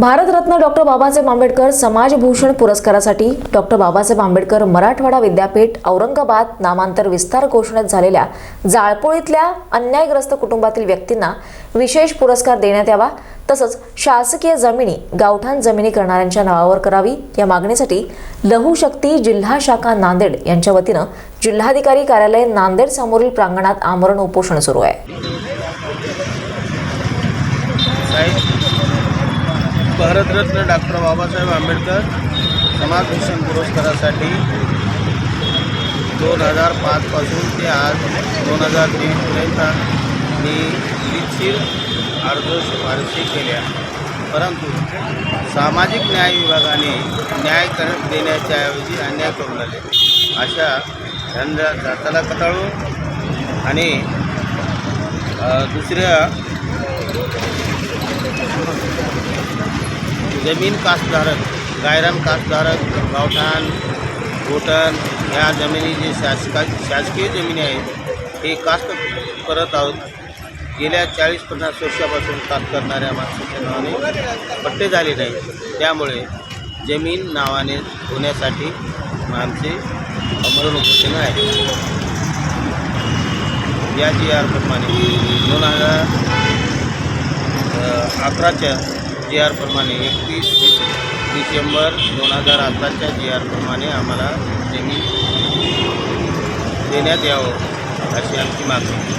Bharat Ratna doctor Babasaheb Ambedkar समाजभूषण पुरस्कारासाठी doctor Babasaheb Ambedkar Marathwada विद्यापीठ औरंगाबाद नामांतर विस्तार घोषणेत झालेल्या जाळपोळीतल्या अन्यायग्रस्त कुटुंबातील व्यक्तींना विशेष पुरस्कार देण्यात यावा तसंच शासकीय जमिनी गावठाण जमिनी करणाऱ्यांच्या नावावर करावी या मागणीसाठी लहुशक्ती जिल्हा शाखा नांदेड यांच्या वतीनं जिल्हाधिकारी कार्यालय नांदेड समोरील प्रांगणात आमरण उपोषण सुरू आहे. भारतरत्न डॉक्टर बाबासाहेब आंबेडकर समाजभूषण पुरस्कारासाठी दोन हजार पाचपासून ते आज दोन हजार तेवीसपर्यंत मी विविध अर्ज शिफारसी केल्या परंतु सामाजिक न्याय विभागाने न्याय कर देण्याच्या ऐवजी अन्याय करून लागले अशा धंदा जाताला कटाळून आणि दुसऱ्या जमीन कास्तधारक गायरान कास्तधारक गावठाण गोठण ह्या जमिनी जे शासका शासकीय जमिनी आहेत हे कास्त करत आहोत. गेल्या चाळीस पन्नास वर्षापासून कास्त करणाऱ्या माणसाच्या नावाने पट्टे झाले नाही त्यामुळे जमीन नावाने होण्यासाठी आमचे अमरण उपोषण आहे या जी आरप्रमाणे दोन हजार अकराच्या जी आर प्रमाणे एकतीस डिसेंबर दोन हजार अकराच्या जी आर प्रमाणे आम्हाला जमीन देण्यात यावं अशी आमची मागणी